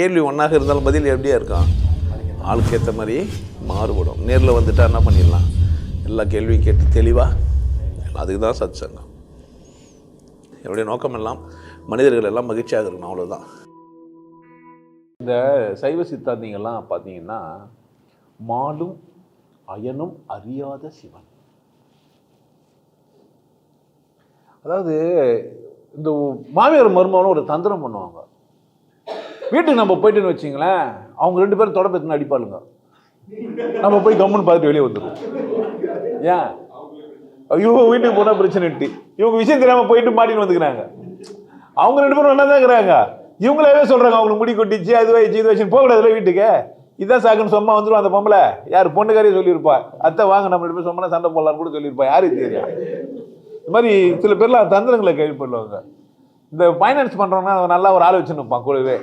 கேள்வி ஒன்றாக இருந்தாலும் பதில் எப்படியா இருக்கும்? ஆளுக்கு ஏற்ற மாதிரி மாறுபடும். நேரில் வந்துட்டால் என்ன பண்ணிடலாம்? எல்லா கேள்வியும் கேட்டு தெளிவாக அதுக்கு தான் சத் சங்கம் என்னுடைய நோக்கம் எல்லாம் மனிதர்கள் எல்லாம் மகிழ்ச்சியாக இருக்கணும் அவ்வளோதான் இந்த சைவ சித்தாந்திங்கெல்லாம் பார்த்தீங்கன்னா மாலும் அயனும் அறியாத சிவன். அதாவது இந்த மாமியார் மருமகனும் ஒரு தந்திரம் பண்ணுவாங்க. வீட்டுக்கு நம்ம போயிட்டுன்னு வச்சிங்களேன் அவங்க ரெண்டு பேரும் தொடப்பத்துன்னு அடிப்பாளுங்க. நம்ம போய் கம்முன்னு பார்த்துட்டு வெளியே வந்துடும் ஏன்? ஐயோ வீட்டுக்கு போனால் பிரச்சனைட்டு இவங்க விஷயம் தெரியாமல் போயிட்டு மாட்டின்னு வந்துக்கிறாங்க. அவங்க ரெண்டு பேரும் ஒன்றா தான் இருக்கிறாங்க. இவங்களாவே சொல்கிறாங்க அவங்களுக்கு முடி கொட்டிச்சு அது வச்சு இது வச்சு போகக்கூடாதுல வீட்டுக்கு. இதான் சாக்குன்னு சும்மா வந்துடும் அந்த பொம்பளை. யார் பொண்ணுக்காரியே சொல்லியிருப்பா. அத்தை வாங்க நம்ம ரெண்டு பேரும் சும்மா சண்டை போடலான்னு கூட சொல்லியிருப்பா. யாருக்கு தெரியும் இந்த மாதிரி சில பேர்லாம் தந்திரங்களை கேள்விப்படுவாங்க. இந்த ஃபைனான்ஸ் பண்ணுறவங்க நல்லா ஒரு ஆள் வச்சுன்னு இருப்பான் கூடவே.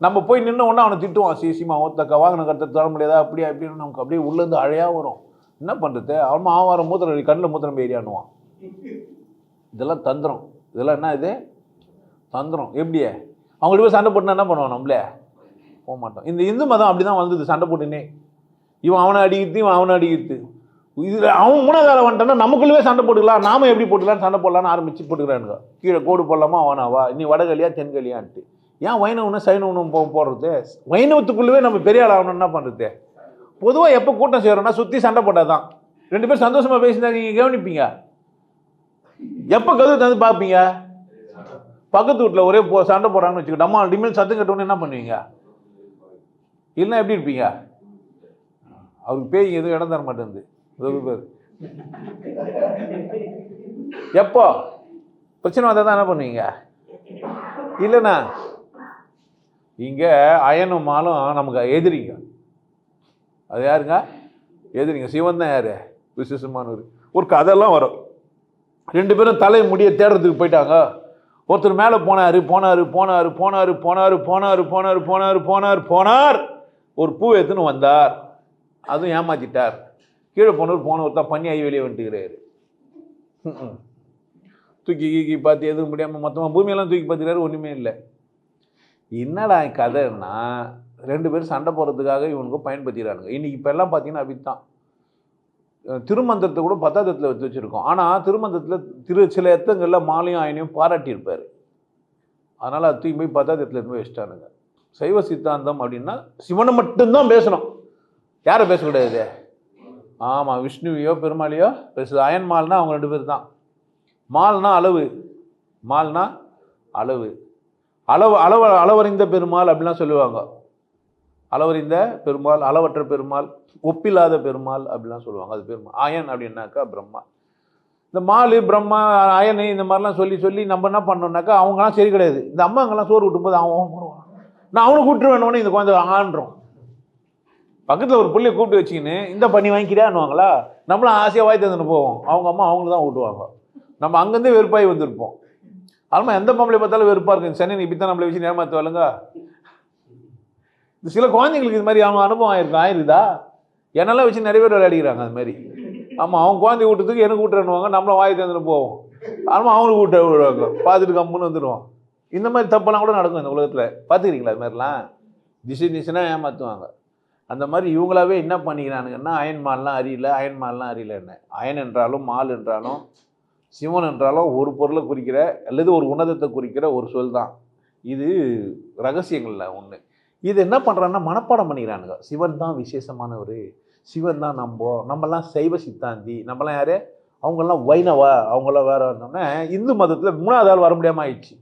நம்ம போய் நின்று உடனே அவனை திட்டுவான் சீசிமா ஒத்தக்க வாங்கின கருத்தை தர முடியாதா? அப்படியா அப்படின்னு நமக்கு அப்படியே உள்ளேருந்து அழையாக வரும். என்ன பண்ணுறது அவன் ஆவாரம் வர மூத்திரம் கண்ணில் மூத்திரம் ஏரியானுவான் இதெல்லாம் தந்திரம். இதெல்லாம் என்ன இது? தந்திரம். எப்படியே அவங்கள்ட்ட போய் சண்டை போட்டுனா என்ன பண்ணுவான் நம்மளே? போக மாட்டோம் இந்த இந்து மதம் அப்படி தான் வந்தது சண்டை போட்டுனே. இவன் அவனை அடிக்கிறது இவன் அவனை அடிக்கிறது. இதில் அவன் மூணாவது ஆளை வந்துட்டான்னா நமக்குள்ளவே சண்டை போட்டுக்கலாம். நாம எப்படி போட்டுக்கலாம் சண்டை போடலான்னு ஆரம்பிச்சு போட்டுக்கிறானுங்க. கீழே கோடு போடலாமா? அவனாவா நீ வடகலியா தென்கலியான்ட்டு. ஏன் வைணவனும் சைனவனும் போ போடுறது? வைணவத்துக்குள்ளவே நம்ம பெரிய ஆள் ஆகணும் என்ன பண்ணுறது பொதுவாக எப்போ கூட்டம் செய்கிறோம்னா சுற்றி சண்டை போட்டால் தான் ரெண்டு பேரும் சந்தோஷமாக பேசினா நீங்கள் கவனிப்பீங்க. எப்போ கதவு தந்து பார்ப்பீங்க? பக்கத்து வீட்டில் ஒரே போ சண்டை போடுறாங்கன்னு வச்சுக்கோ நம்ம டிமில் சத்தம் கட்டணும்னு என்ன பண்ணுவீங்க? இல்லைன்னா எப்படி இருப்பீங்க? அவருக்கு பேய் எதுவும் இடம் தர மாட்டேங்குது. பேர். எப்போ? பிரச்சனை வந்தால் தான் என்ன பண்ணுவீங்க? இல்லைண்ணா இங்கே அயனும் மாலும் நமக்கு எதிரிங்க. அது யாருங்க? எதிரிங்க. சிவன் தான் யார்? விசேஷமானவர். ஒரு கதையெல்லாம் வரும். ரெண்டு பேரும் தலை முடிய தேடுறதுக்கு போயிட்டாங்க. ஒருத்தர் மேலே போனார் போனார் போனார் போனார் போனார் போனார் போனார் போனார் போனார் போனார். ஒரு பூ எடுத்துன்னு வந்தார். அதுவும் ஏமாத்திட்டார். கீழே போனவர் போனவர் தான் பண்ணி ஐ வெளியே வந்துட்டுக்கிறாரு. தூக்கி கீக்கி பார்த்து எதுவும் முடியாமல் மொத்தமாக பூமியெல்லாம் தூக்கி பார்த்துக்கிறாரு. ஒன்றுமே இல்லை. என்னடா கதைன்னா ரெண்டு பேரும் சண்டை போடுறதுக்காக இவனுக்கு பயன்படுத்திக்கிறானுங்க. இன்றைக்கி இப்போ எல்லாம் பார்த்தீங்கன்னா அப்படித்தான் திருமந்திரத்தை கூட பத்தாதத்தில் வச்சு வச்சுருக்கோம். ஆனால் திருமந்திரத்தில் திரு சில எத்தங்களில் மாலையும் ஆயினையும் பாராட்டியிருப்பார். அதனால் அது தூக்கி போய் பத்தாதத்தில் இருந்து போய் வச்சுட்டானுங்க. சைவ சித்தாந்தம் அப்படின்னா சிவனை மட்டும்தான் பேசணும். யாரை பேசக்கூடாது ஆமாம் விஷ்ணுவையோ பெருமாளையோ பேசுது. அயன் மால்னா அவங்க ரெண்டு பேர் தான். மால்னா அளவு. மால்னா அளவு. அளவு அளவு அளவறிந்த பெருமாள் அப்படிலாம் சொல்லுவாங்க. அளவறிந்த பெருமாள் அளவற்ற பெருமாள் ஒப்பில்லாத பெருமாள் அப்படிலாம் சொல்லுவாங்க. அது பெருமாள் ஆயன் அப்படின்னாக்கா பிரம்மா. இந்த மாலு பிரம்மா அயனு இந்த மாதிரிலாம் சொல்லி சொல்லி நம்ம என்ன பண்ணோம்னாக்கா அவங்களாம் சரி கிடையாது. இந்த அம்மாங்கெல்லாம் சோறு விட்டும்போது அவன் அவன் வருவான். நான் அவனை கூப்பிட்டு வேணும்னு இந்த குழந்தை ஆன்றோம். பக்கத்தில் ஒரு பிள்ளைய கூப்பிட்டு வச்சுக்கின்னு இந்த பண்ணி வாங்கிக்கிறியான்னுவாங்களா? நம்மளும் ஆசையாக வாய் தந்துட்டு போவோம். அவங்க அம்மா அவங்கள தான் ஊட்டுவாங்க. நம்ம அங்கேருந்தே வெறுப்பாகி வந்திருப்போம். ஆனால் எந்த பொம்பளை பார்த்தாலும் வெறுப்பாக இருக்கு சென்னை இப்படி தான் நம்மளை வச்சு ஏமாற்றுவாளுங்க சில குழந்தைங்களுக்கு இது மாதிரி அவங்க அனுபவம் ஆயிருக்கு ஆயிருக்குதா? என்னெல்லாம் வச்சு நிறைய பேர் விளையாடிக்கிறாங்க அது மாதிரி. ஆமாம் அவங்க குழந்தை கூட்டத்துக்கு எனக்கு விட்டுறனுவாங்க நம்மளும் வாய் தந்துட்டு போவோம். ஆனால் அவங்களுக்கு கூட்ட விடுவாங்க. பார்த்துட்டு கம்முன்னு வந்துடுவோம் இந்த மாதிரி தப்பெல்லாம் கூட நடக்கும் இந்த உலகத்தில். பார்த்துக்கிறீங்களா அது மாதிரிலாம்? திசை திசைனா ஏமாற்றுவாங்க அந்த மாதிரி இவங்களாவே என்ன பண்ணிக்கிறானுங்கன்னா அயன் மால்லாம் அறியல அயன் மால்லாம் அறியல என்ன? அயன் என்றாலும் மால் என்றாலும் சிவன் என்றாலும் ஒரு பொருளை குறிக்கிற அல்லது ஒரு உன்னதத்தை குறிக்கிற ஒரு சொல் தான். இது ரகசியங்கள்ல ஒன்று இது என்ன பண்ணுறான்னா மனப்பாடம் பண்ணிக்கிறானுங்க. சிவன் தான் விசேஷமானவர் சிவன் தான் நம்ப நம்மலாம் சைவ சித்தாந்தி நம்மலாம் யார்? அவங்கெல்லாம் வைணவா அவங்களாம் வேற இருந்தோன்னே இந்து மதத்தில் மூணாவது ஆள் வர முடியாமல் ஆயிடுச்சு.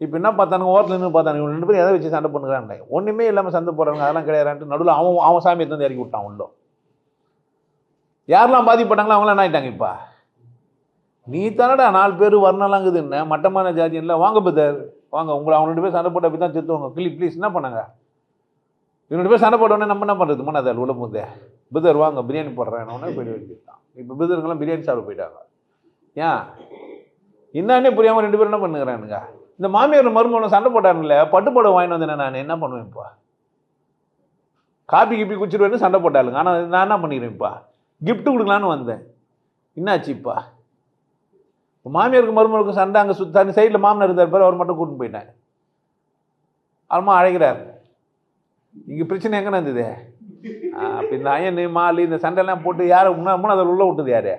இப்போ என்ன பார்த்தானுங்க ஓரத்தில் நின்று பார்த்தானுங்க. ரெண்டு பேரும் எதை வச்சு சண்டை பண்ணுறாங்க ஒன்றுமே இல்லாமல் சண்டை போடுறாங்க அதெல்லாம் கிடையாதுன்ட்டு நடுவில் அவன் அவன் சாமியை தந்து இறக்கி விட்டான் உள்ளோ. யாரெல்லாம் பாதிப்பட்டாங்களோ அவங்களாம் என்ன ஆயிட்டாங்க இப்போ? நீ தானடா நாலு பேர் வரணும்லாங்குதுன்னு மட்டமான ஜாதி இல்லை வாங்க பதர் வாங்க உங்களை அவங்க ரெண்டு பேர் சண்டை போட்டு அப்படி தான் செத்துவாங்க. ப்ளீஸ் ப்ளீஸ் என்ன பண்ணாங்க? இவங்க ரெண்டு பேர் சண்டை போட்டோடனே நம்ம என்ன பண்ணுறது மூணாவது உள்ள போதே பிதர் வாங்க பிரியாணி போடுறேன். உடனே போயிட வேண்டியதுதான் இப்போ பிதருங்கெல்லாம் பிரியாணி சாப்பிட போயிட்டாங்க. ஏன்? என்னன்னே புரியாமல் ரெண்டு பேரும் என்ன பண்ணுகிறானுங்க? இந்த மாமியார் மருமகனை சண்டை போட்டாருங்களே பட்டுப்படம் வாங்கிட்டு வந்தேன் நான் என்ன பண்ணுவேன் இப்போ? காப்பி கிப்பி குச்சிடுவேன்னு சண்டை போட்டாளுங்க. ஆனால் நான் என்ன பண்ணிக்கிறேன் இப்போ? கொடுக்கலான்னு வந்தேன். என்னாச்சு இப்போ மாமியாருக்கு மருமகளுக்கு சண்டை அங்கே சுத்தானி சைடில் மாமனார் இருந்தார் பாரு அவர் மட்டும் கூட்டின்னு போயிட்டேன் அம்மா அழைக்கிறார். இங்கே பிரச்சனை எங்கே இருந்தது ஆ, இந்த அயன் மாலி இந்த சண்டைலாம் போட்டு யார் முன்னா அதில் உள்ள விட்டது யார்?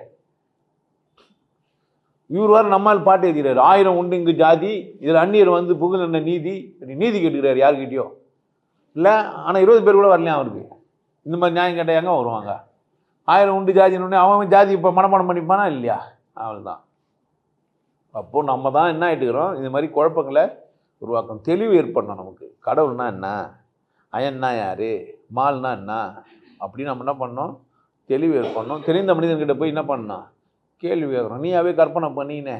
இவர் வேறு நம்மால் பாட்டு எழுதுகிறார். ஆயிரம் உண்டு இங்கு ஜாதி இதில் அந்நியர் வந்து புகழ் என்ன நீதி? நீதி கேட்டுக்கிறார் யாருக்கிட்டயோ இல்லை ஆனால் இருபது பேர் கூட வரலையா அவருக்கு? இந்த மாதிரி நியாயம் கேட்டால் எங்கே வருவாங்க? ஆயிரம் உண்டு ஜாதின்னு அவன் அவன் ஜாதி இப்போ மனப்பாடம் பண்ணிப்பானா இல்லையா? அவள் தான் அப்போது நம்ம தான் என்ன ஆகிட்டுக்கிறோம் இந்த மாதிரி குழப்பங்களை உருவாக்கணும். தெளிவு ஏற்படணும் நமக்கு. கடவுள்னா என்ன? அயன்னா யார்? மால்னா என்ன? அப்படின்னு நம்ம என்ன பண்ணோம் தெளிவு ஏற்படணும். தெரிந்த மனிதன்கிட்ட போய் என்ன பண்ணோம் கேள்வி கேட்குறோம் நீயாவே கற்பனை பண்ணினே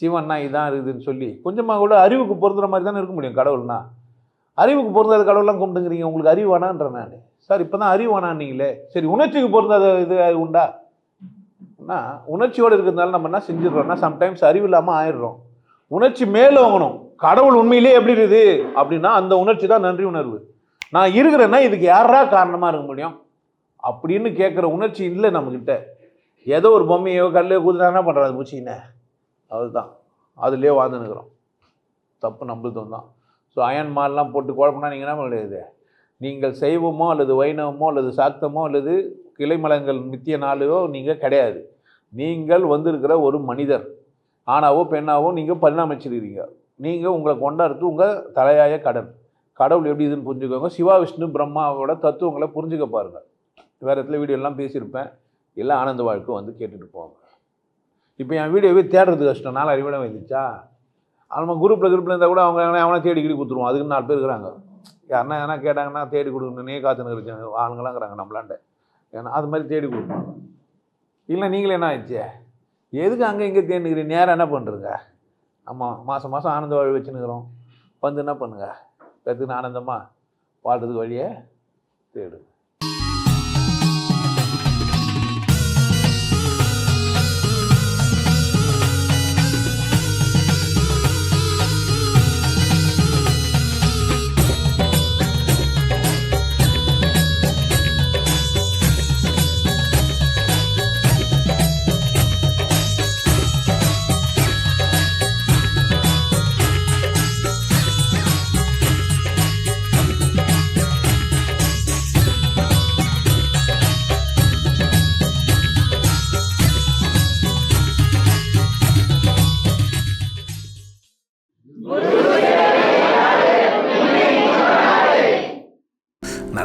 சிவன்னா இதான் இருக்குதுன்னு சொல்லி. கொஞ்சமாக கூட அறிவுக்கு பொருந்துற மாதிரி தானே இருக்க முடியும் கடவுள்னா. அறிவுக்கு பொருந்தாத கடவுள்லாம் கும்பிட்டுங்கிறீங்க. உங்களுக்கு அறிவு வேணான்ற நான். சார் இப்போ தான் அறிவு வேணான்னீங்களே சரி உணர்ச்சிக்கு பொருந்தாத இது உண்டா? என்ன உணர்ச்சியோடு இருக்கிறதுனால நம்ம என்ன செஞ்சிடறோம்னா சம்டைம்ஸ் அறிவு இல்லாமல் ஆயிடுறோம். உணர்ச்சி மேலோங்கணும் கடவுள் உண்மையிலேயே எப்படி இருக்குது? அப்படின்னா அந்த உணர்ச்சி தான் நன்றி உணர்வு. நான் இருக்கிறேன்னா இதுக்கு யாரா காரணமாக இருக்க முடியும்? அப்படின்னு கேட்குற உணர்ச்சி இல்லை நம்மக்கிட்ட ஏதோ ஒரு பொம்மையோ கல்லையோ குதிரை என்ன பண்ணுறது பூச்சின்னு அதுதான். அதுலேயே வாழ்ந்துனுக்குறோம் தப்பு நம்மளுதும் தான். ஸோ அயன் மால்லாம் போட்டு குழப்பம்னா நீங்கள் என்ன பண்ணுறது நீங்கள் சைவமோ அல்லது வைணவமோ அல்லது சாக்தமோ அல்லது கிளைமலங்கள் மித்திய நாளையோ நீங்கள் கிடையாது. நீங்கள் வந்திருக்கிற ஒரு மனிதர். ஆணாவோ பெண்ணாவோ நீங்கள் பரிணாமிச்சிருக்கிறீங்க. நீங்கள் உங்களை கொண்டாடுறது உங்கள் தலையாய கடன். கடவுள் எப்படி இதுன்னு புரிஞ்சுக்கோங்க. சிவா விஷ்ணு பிரம்மாவோட தத்துவங்களை புரிஞ்சுக்க பாருங்கள் வேறு இடத்துல வீடியோலாம் பேசியிருப்பேன். எல்லாம் ஆனந்த வாழ்க்கை வந்து கேட்டுட்டு போவாங்க. இப்போ என் வீடியோவே தேடுறது கஷ்டம். நாலு அறிவிடம் வந்துச்சா? நம்ம குரூப்பில் குரூப்பில் இருந்தால் கூட அவங்க அவனை தேடி கிடி கொடுத்துருவோம் அதுக்கு நாலு பேர் இருக்கிறாங்க. யாருன்னா எதனா கேட்டாங்கன்னா தேடி கொடுக்கணுன்னே காத்துன்னு இருக்காங்க ஆளுங்களாங்கிறாங்க இருக்கிறாங்க நம்மளாண்ட. ஏன்னா அது மாதிரி தேடி கொடுப்பாங்க. இல்லை நீங்களே என்ன ஆயிடுச்சு? எதுக்கு அங்கே இங்கே தேடிக்கிறீங்க நேரம் என்ன பண்ணுறங்க ஆமாம் மாதம் மாதம் ஆனந்த வாழ் வச்சுன்னுக்குறோம். வந்து என்ன பண்ணுங்க? கற்றுன்னு ஆனந்தமாக வாழ்றதுக்கு வழியை தேடு.